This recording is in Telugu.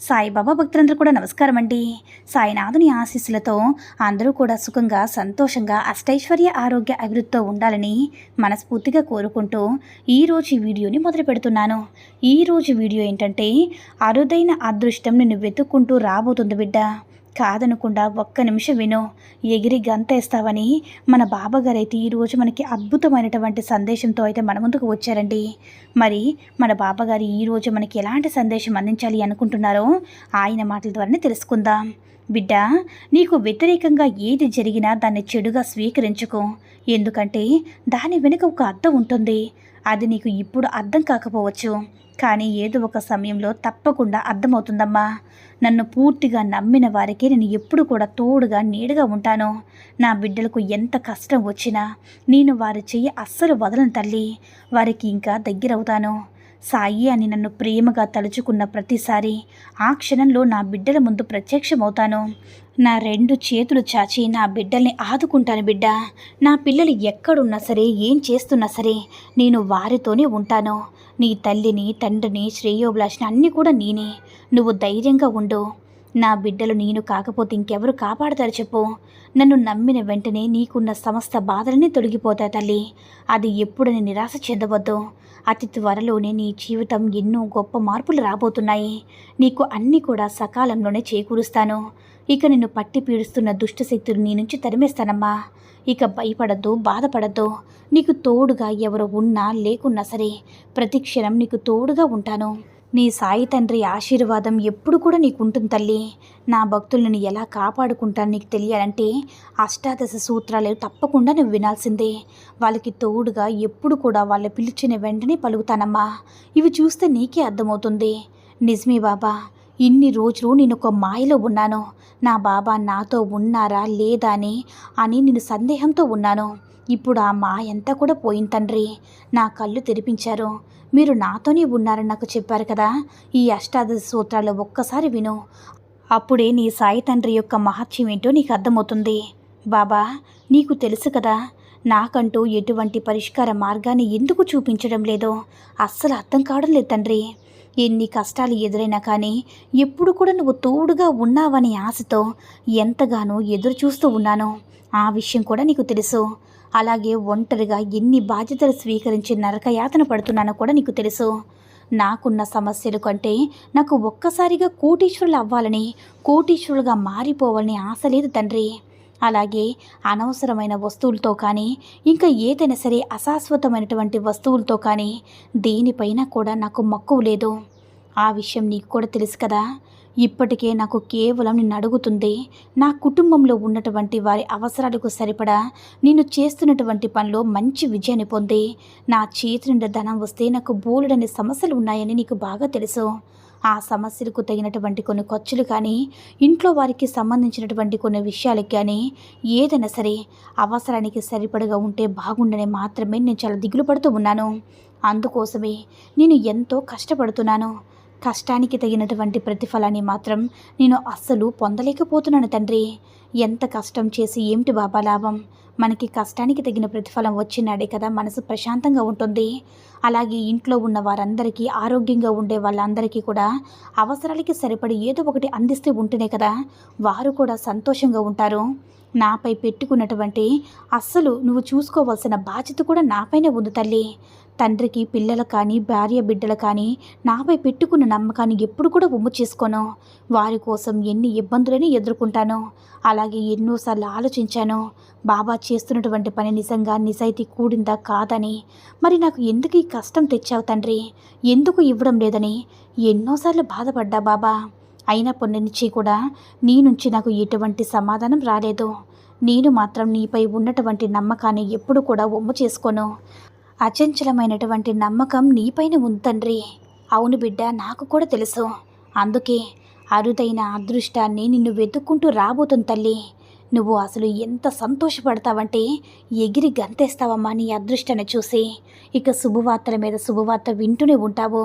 సాయిబాబా భక్తులందరూ కూడా నమస్కారం అండి సాయినాథుని ఆశీస్సులతో అందరూ కూడా సుఖంగా సంతోషంగా అష్టైశ్వర్య ఆరోగ్య అభివృద్ధితో ఉండాలని మనస్ఫూర్తిగా కోరుకుంటూ ఈరోజు ఈ వీడియోని మొదలు పెడుతున్నాను. ఈరోజు వీడియో ఏంటంటే అరుదైన అదృష్టం నిన్ను వెతుక్కుంటూ రాబోతుంది బిడ్డ. కాదనకుండా ఒక్క నిమిషం విను. ఎగిరి గంతేస్తావని మన బాబాగారైతే ఈరోజు మనకి అద్భుతమైనటువంటి సందేశంతో అయితే మన ముందుకు వచ్చారండి. మరి మన బాబాగారు ఈరోజు మనకి ఎలాంటి సందేశం అందించాలి అనుకుంటున్నారో ఆయన మాటల ద్వారానే తెలుసుకుందాం. బిడ్డ నీకు వ్యతిరేకంగా ఏది జరిగినా దాన్ని చెడుగా స్వీకరించుకో. ఎందుకంటే దాని వెనుక ఒక అర్థం ఉంటుంది. అది నీకు ఇప్పుడు అర్థం కాకపోవచ్చు. కానీ ఏదో ఒక సమయంలో తప్పకుండా అర్థమవుతుందమ్మా. నన్ను పూర్తిగా నమ్మిన వారికి నేను ఎప్పుడు కూడా తోడుగా నీడగా ఉంటాను. నా బిడ్డలకు ఎంత కష్టం వచ్చినా నేను వారి చెయ్యి అస్సలు వదలను తల్లి. వారికి ఇంకా దగ్గరవుతాను. సాయి అని నన్ను ప్రేమగా తలుచుకున్న ప్రతిసారి ఆ క్షణంలో నా బిడ్డల ముందు ప్రత్యక్షమవుతాను. నా రెండు చేతులు చాచి నా బిడ్డల్ని ఆదుకుంటాను బిడ్డ. నా పిల్లలు ఎక్కడున్నా సరే ఏం చేస్తున్నా సరే నేను వారితోనే ఉంటాను. నీ తల్లిని తండ్రిని శ్రేయోభిలాషిని అన్నీ కూడా నేనే. నువ్వు ధైర్యంగా ఉండు. నా బిడ్డలు నేను కాకపోతే ఇంకెవరు కాపాడతారు చెప్పు. నన్ను నమ్మిన వెంటనే నీకున్న సమస్త బాధలన్నీ తొలగిపోతాయి తల్లి. అది ఎప్పుడని నిరాశ చెందవద్దు. అతి త్వరలోనే నీ జీవితం ఎన్నో గొప్ప మార్పులు రాబోతున్నాయి. నీకు అన్నీ కూడా సకాలంలోనే చేకూరుస్తాను. ఇక నిన్ను పట్టి పీడుస్తున్న దుష్టశక్తులు నీ నుంచి తరిమేస్తానమ్మా. ఇక భయపడద్దు బాధపడద్దు. నీకు తోడుగా ఎవరు ఉన్నా లేకున్నా సరే ప్రతి క్షణం నీకు తోడుగా ఉంటాను. నీ సాయి తండ్రి ఆశీర్వాదం ఎప్పుడు కూడా నీకు ఉంటుంది తల్లి. నా భక్తులను ఎలా కాపాడుకుంటాను నీకు తెలియాలంటే అష్టాదశ సూత్రాలు తప్పకుండా నువ్వు వినాల్సిందే. వాళ్ళకి తోడుగా ఎప్పుడు కూడా వాళ్ళ పిలిచిన వెంటనే పలుకుతానమ్మా. ఇవి చూస్తే నీకే అర్థమవుతుంది. నిజమే బాబా ఇన్ని రోజులు నేను ఒక మాయలో ఉన్నాను. నా బాబా నాతో ఉన్నారా లేదా అని అని నేను సందేహంతో ఉన్నాను. ఇప్పుడు ఆ మాయ అంతా కూడా పోయింది తండ్రి. నా కళ్ళు తెరిపించారు. మీరు నాతోనే ఉన్నారని నాకు చెప్పారు కదా. ఈ అష్టాదశ సూత్రాలు ఒక్కసారి విను. అప్పుడే నీ సాయి తండ్రి యొక్క మహత్యం ఏంటో నీకు అర్థమవుతుంది. బాబా నీకు తెలుసు కదా నాకంటూ ఎటువంటి పరిష్కార మార్గాన్ని ఎందుకు చూపించడం లేదో అస్సలు అర్థం కావడం లేదు తండ్రి. ఎన్ని కష్టాలు ఎదురైనా కానీ ఎప్పుడు కూడా నువ్వు తోడుగా ఉన్నావనే ఆశతో ఎంతగానో ఎదురు చూస్తూ ఉన్నాను. ఆ విషయం కూడా నీకు తెలుసు. అలాగే ఒంటరిగా ఎన్ని బాధ్యతలు స్వీకరించి నరకయాతన పడుతున్నానో కూడా నీకు తెలుసు. నాకున్న సమస్యలు కంటే నాకు ఒక్కసారిగా కోటీశ్వరులు అవ్వాలని కోటీశ్వరులుగా మారిపోవాలని ఆశ లేదు తండ్రి. అలాగే అనవసరమైన వస్తువులతో కానీ ఇంకా ఏదైనా సరే అశాశ్వతమైనటువంటి వస్తువులతో కానీ దేనిపైన కూడా నాకు మక్కువ లేదు. ఆ విషయం నీకు కూడా తెలుసు కదా. ఇప్పటికే నాకు కేవలం నిన్ను అడుగుతుంది. నా కుటుంబంలో ఉన్నటువంటి వారి అవసరాలకు సరిపడా నేను చేస్తున్నటువంటి పనిలో మంచి విజయాన్ని పొంది. నా చేతి నుండి ధనం వస్తే నాకు బోలెడని సమస్యలు ఉన్నాయని నీకు బాగా తెలుసు. ఆ సమస్యలకు తగినటువంటి కొన్ని ఖర్చులు కానీ ఇంట్లో వారికి సంబంధించినటువంటి కొన్ని విషయాలకు కానీ ఏదైనా సరే అవసరానికి సరిపడగా ఉంటే బాగుండని మాత్రమే నేను చాలా దిగులు పడుతూ ఉన్నాను. అందుకోసమే నేను ఎంతో కష్టపడుతున్నాను. కష్టానికి తగినటువంటి ప్రతిఫలాన్ని మాత్రం నేను అస్సలు పొందలేకపోతున్నాను తండ్రి. ఎంత కష్టం చేసి ఏమిటి బాబా లాభం? మనకి కష్టానికి తగిన ప్రతిఫలం వచ్చినాడే కదా మనసు ప్రశాంతంగా ఉంటుంది. అలాగే ఇంట్లో ఉన్న వారందరికీ ఆరోగ్యంగా ఉండే వాళ్ళందరికీ కూడా అవసరాలకి సరిపడి ఏదో ఒకటి అందిస్తూ ఉంటేనే కదా వారు కూడా సంతోషంగా ఉంటారు. నాపై పెట్టుకున్నటువంటి అస్సలు నువ్వు చూసుకోవాల్సిన బాధ్యత కూడా నాపైనే ఉంది తల్లి. తండ్రికి పిల్లలు కానీ భార్య బిడ్డలు కానీ నాపై పెట్టుకున్న నమ్మకాన్ని ఎప్పుడు కూడా ఉమ్ము చేసుకోను. వారి కోసం ఎన్ని ఇబ్బందులని ఎదుర్కొంటాను. అలాగే ఎన్నోసార్లు ఆలోచించాను. బాబా చేస్తున్నటువంటి పని నిజంగా నిజాయితీ కూడిందా కాదని. మరి నాకు ఎందుకు ఈ కష్టం తెచ్చావు తండ్రి? ఎందుకు ఇవ్వడం లేదని? ఎన్నోసార్లు బాధపడ్డా బాబా. అయినప్పటి నుంచి కూడా నీ నుంచి నాకు ఎటువంటి సమాధానం రాలేదు. నేను మాత్రం నీపై ఉన్నటువంటి నమ్మకాన్ని ఎప్పుడు కూడా ఒమ్ము చేసుకోను. అచంచలమైనటువంటి నమ్మకం నీపైన ఉంది తండ్రి. అవును బిడ్డ నాకు కూడా తెలుసు. అందుకే అరుదైన అదృష్టాన్ని నిన్ను వెతుక్కుంటూ రాబోతుంది తల్లి. నువ్వు అసలు ఎంత సంతోషపడతావంటే ఎగిరి గంతేస్తావమ్మా నీ అదృష్టాన్ని చూసి. ఇక శుభవార్తల మీద శుభవార్త వింటూనే ఉంటావు.